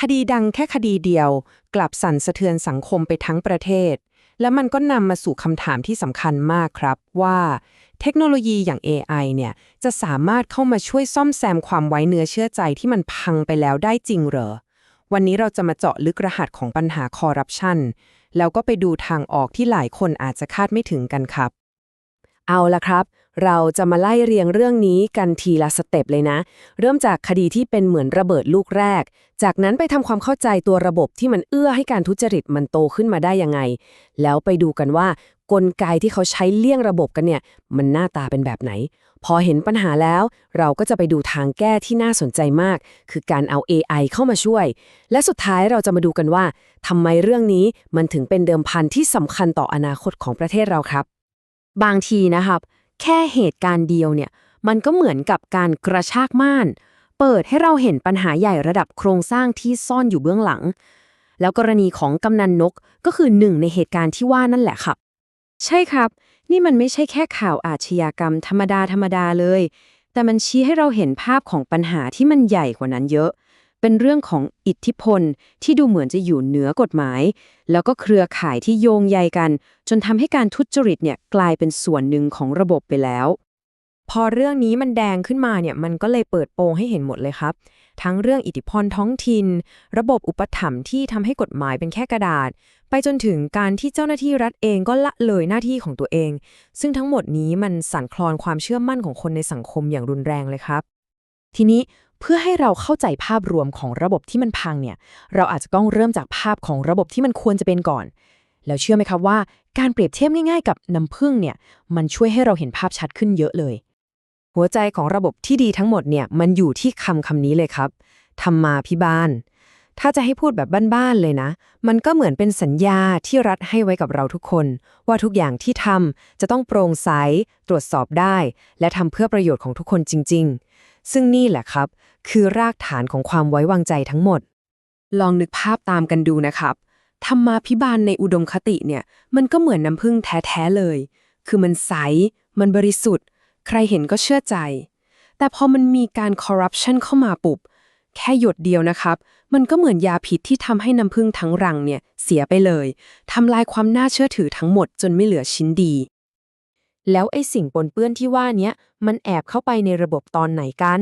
คดีดังแค่คดีเดียว กลับสั่นสะเทือนสังคมไปทั้งประเทศ และมันก็นำมาสู่คำถามที่สำคัญมากครับว่า เทคโนโลยีอย่าง AI เนี่ยจะสามารถเข้ามาช่วยซ่อมแซมความไว้เนื้อเชื่อใจที่มันพังไปแล้วได้จริงเหรอ วันนี้เราจะมาเจาะลึกรหัสของปัญหาคอร์รัปชันแล้วก็ไปดูทางออกที่หลายคนอาจจะคาดไม่ถึงกันครับ เอาละครับ เราจะมาไล่เรียงเรื่องนี้กันทีละสเต็ปเลยนะ เริ่มจากคดีที่เป็นเหมือนระเบิดลูกแรก จากนั้นไปทำความเข้าใจตัวระบบที่มันเอื้อให้การทุจริตมันโตขึ้นมาได้ยังไง แล้วไปดูกันว่ากลไกที่เขาใช้เลี่ยงระบบกันเนี่ย มันหน้าตาเป็นแบบไหน พอเห็นปัญหาแล้ว เราก็จะไปดูทางแก้ที่น่าสนใจมาก คือการเอา AI เข้ามาช่วย และสุดท้ายเราจะมาดูกันว่าทำไมเรื่องนี้มันถึงเป็นเดิมพันที่สำคัญต่ออนาคตของประเทศเราครับ บางทีนะครับ แค่เหตุการณ์เดียวเนี่ย มันก็เหมือนกับการกระชากม่าน เปิดให้เราเห็นปัญหาใหญ่ระดับโครงสร้างที่ซ่อนอยู่เบื้องหลัง แล้วกรณีของกำนันนกก็คือหนึ่งในเหตุการณ์ที่ว่านั่นแหละครับ ใช่ครับ นี่มันไม่ใช่แค่ข่าวอาชญากรรมธรรมดาธรรมดาเลย แต่มันชี้ให้เราเห็นภาพของปัญหาที่มันใหญ่กว่านั้นเยอะ เป็นเรื่องของอิทธิพลที่ดูเหมือนจะอยู่เหนือกฎหมาย แล้วก็เครือข่ายที่โยงใยกัน จนทำให้การทุจริตเนี่ยกลายเป็นส่วนหนึ่งของระบบไปแล้ว พอเรื่องนี้มันแดงขึ้นมาเนี่ยมันก็เลยเปิดโปงให้เห็นหมดเลยครับ ทั้งเรื่องอิทธิพลท้องถิ่น ระบบอุปถัมภ์ที่ทำให้กฎหมายเป็นแค่กระดาษ ไปจนถึงการที่เจ้าหน้าที่รัฐเองก็ละเลยหน้าที่ของตัวเอง ซึ่งทั้งหมดนี้มันสั่นคลอนความเชื่อมั่นของคนในสังคมอย่างรุนแรงเลยครับทีนี้ เพื่อให้เราเข้าใจภาพรวมของระบบที่มันพังเนี่ย เราอาจจะต้องเริ่มจากภาพของระบบที่มันควรจะเป็นก่อน แล้วเชื่อไหมครับว่าการเปรียบเทียบง่ายๆ กับน้ำผึ้งเนี่ย มันช่วยให้เราเห็นภาพชัดขึ้นเยอะเลย หัวใจของระบบที่ดีทั้งหมดเนี่ย มันอยู่ที่คำคำนี้เลยครับ ธรรมาพิบาล ถ้าจะให้พูดแบบบ้านๆเลยนะ มันก็เหมือนเป็นสัญญาที่รัฐให้ไว้กับเราทุกคน ว่าทุกอย่างที่ทำจะต้องโปร่งใส ตรวจสอบได้ และทำเพื่อประโยชน์ของทุกคนจริง ๆ ซึ่งนี่แหละครับ คือรากฐานของความไว้วางใจทั้งหมด ลองนึกภาพตามกันดูนะครับ ธรรมาพิบาลในอุดมคติเนี่ย มันก็เหมือนน้ำผึ้งแท้ๆเลย คือมันใส มันบริสุทธิ์ ใครเห็นก็เชื่อใจ แต่พอมันมีการคอร์รัปชันเข้ามาปุบ แค่หยดเดียวนะครับ มันก็เหมือนยาพิษที่ทำให้น้ำผึ้งทั้งรังเนี่ยเสียไปเลย ทำลายความน่าเชื่อถือทั้งหมดจนไม่เหลือชิ้นดีแล้วไอ้สิ่งปนเปื้อนที่ว่าเนี้ยมันแอบเข้าไปในระบบตอนไหนกัน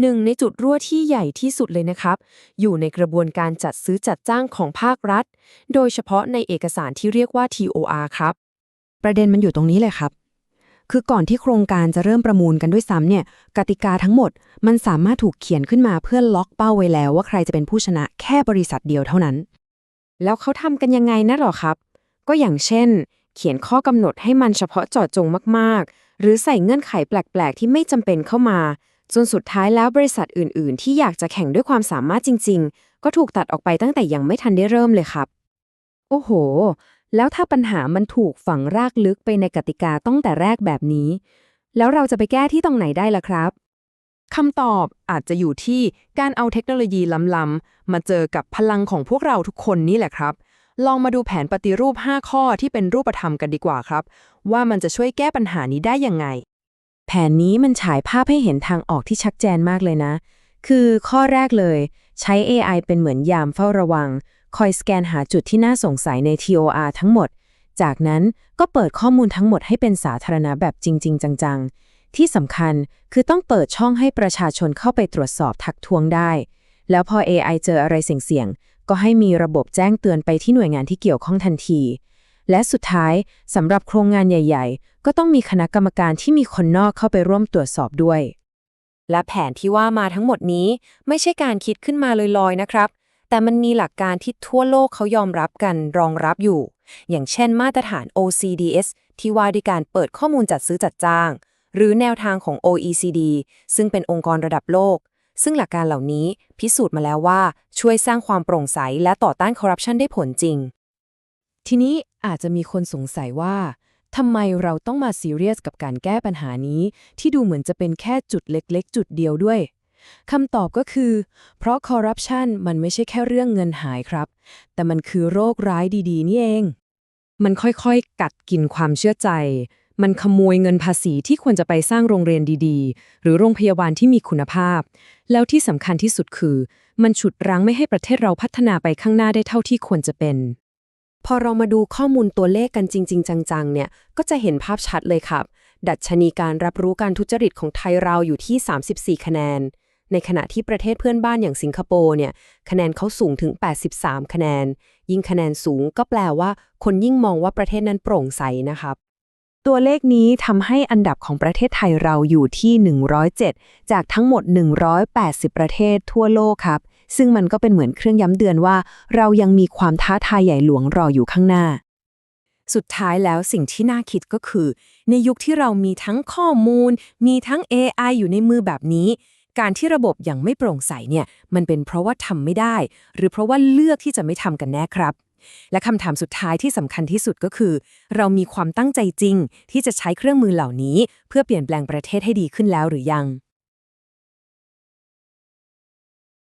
หนึ่งในจุดรั่วที่ใหญ่ที่สุดเลยนะครับ อยู่ในกระบวนการจัดซื้อจัดจ้างของภาครัฐ โดยเฉพาะในเอกสารที่เรียกว่า TOR ครับ ประเด็นมันอยู่ตรงนี้เลยครับ คือก่อนที่โครงการจะเริ่มประมูลกันด้วยซ้ำเนี่ย กติกาทั้งหมด มันสามารถถูกเขียนขึ้นมาเพื่อล็อกเป้าไว้แล้วว่าใครจะเป็นผู้ชนะแค่บริษัทเดียวเท่านั้น แล้วเขาทำกันยังไงนะหรอครับ ก็อย่างเช่น เขียนข้อกำหนดให้มันเฉพาะเจาะจงมาก ๆ หรือใส่เงื่อนไขแปลก ๆ ที่ไม่จำเป็นเข้ามา จนสุดท้ายแล้วบริษัทอื่น ๆ ที่อยากจะแข่งด้วยความสามารถจริง ๆ ก็ถูกตัดออกไปตั้งแต่ยังไม่ทันได้เริ่มเลยครับ โอ้โห แล้วถ้าปัญหามันถูกฝังรากลึกไปในกติกาตั้งแต่แรกแบบนี้ แล้วเราจะไปแก้ที่ตรงไหนได้ล่ะครับคำตอบอาจจะอยู่ที่การเอาเทคโนโลยีล้ำๆมาเจอกับพลังของพวกเราทุกคนนี่แหละครับ ลองมาดูแผนปฏิรูป 5 ข้อที่เป็นรูปธรรมกันดีกว่าครับ ว่ามันจะช่วยแก้ปัญหานี้ได้ยังไง แผนนี้มันฉายภาพให้เห็นทางออกที่ชัดเจนมากเลยนะ คือข้อแรกเลย ใช้ AI เป็นเหมือนยามเฝ้าระวัง คอยสแกนหาจุดที่น่าสงสัยใน TOR ทั้งหมด จากนั้นก็เปิดข้อมูลทั้งหมดให้เป็นสาธารณะแบบจริง ๆ จัง ๆ ที่สำคัญคือต้องเปิดช่องให้ประชาชนเข้าไปตรวจสอบทักท้วงได้ แล้วพอ AI เจออะไรเสี่ยงๆก็ให้มีระบบแจ้งเตือนไปที่หน่วยงานที่เกี่ยวข้องทันที และสุดท้ายสำหรับโครงงานใหญ่ ๆ ก็ต้องมีคณะกรรมการที่มีคนนอกเข้าไปร่วมตรวจสอบด้วย และแผนที่ว่ามาทั้งหมดนี้ไม่ใช่การคิดขึ้นมาลอยๆนะครับ แต่มันมีหลักการที่ทั่วโลกเขายอมรับกันรองรับอยู่ อย่างเช่น มาตรฐาน OCDS ที่ว่าด้วยการเปิดข้อมูลจัดซื้อจัดจ้าง หรือแนวทางของ OECD ซึ่งเป็นองค์กรระดับโลก ซึ่งหลักการเหล่านี้พิสูจน์มาแล้วว่าช่วยสร้างความโปร่งใสและต่อต้านคอร์รัปชันได้ผลจริง ทีนี้อาจจะมีคนสงสัยว่าทำไมเราต้องมาซีเรียสกับการแก้ปัญหานี้ ที่ดูเหมือนจะเป็นแค่จุดเล็กๆ จุดเดียวด้วยคำตอบก็คือ เพราะคอร์รัปชันมันไม่ใช่แค่เรื่องเงินหายครับ แต่มันคือโรคร้ายดีๆ นี่เอง มันค่อยๆ กัดกินความเชื่อใจ มันขโมยเงินภาษีที่ควรจะไปสร้างโรงเรียนดีๆ หรือโรงพยาบาลที่มีคุณภาพ แล้วที่สำคัญที่สุดคือ มันฉุดรั้งไม่ให้ประเทศเราพัฒนาไปข้างหน้าได้เท่าที่ควรจะเป็น พอเรามาดูข้อมูลตัวเลขกันจริง ๆ จังๆ เนี่ย ก็จะเห็นภาพชัดเลยครับ ดัชนีการรับรู้การทุจริตของไทยเราอยู่ที่ 34 คะแนน ในขณะที่ประเทศเพื่อนบ้านอย่างสิงคโปร์เนี่ย คะแนนเขาสูงถึง 83 คะแนน ยิ่งคะแนนสูงก็แปลว่า คนยิ่งมองว่าประเทศนั้นโปร่งใสนะครับ ตัวเลขนี้ทำให้อันดับของประเทศไทยเราอยู่ที่ 107 จากทั้งหมด 180 ประเทศทั่วโลกครับ ซึ่งมันก็เป็นเหมือนเครื่องย้ำเตือนว่า เรายังมีความท้าทายใหญ่หลวงรออยู่ข้างหน้า สุดท้ายแล้วสิ่งที่น่าคิดก็คือ ในยุคที่เรามีทั้งข้อมูล มีทั้ง AI อยู่ในมือแบบนี้ การที่ระบบยังไม่โปร่งใสเนี่ย มันเป็นเพราะว่าทำไม่ได้ หรือเพราะว่าเลือกที่จะไม่ทำกันแน่ครับและคำถามสุดท้ายที่สำคัญที่สุดก็คือ เรามีความตั้งใจจริง ที่จะใช้เครื่องมือเหล่านี้ เพื่อเปลี่ยนแปลงประเทศให้ดีขึ้นแล้วหรือยัง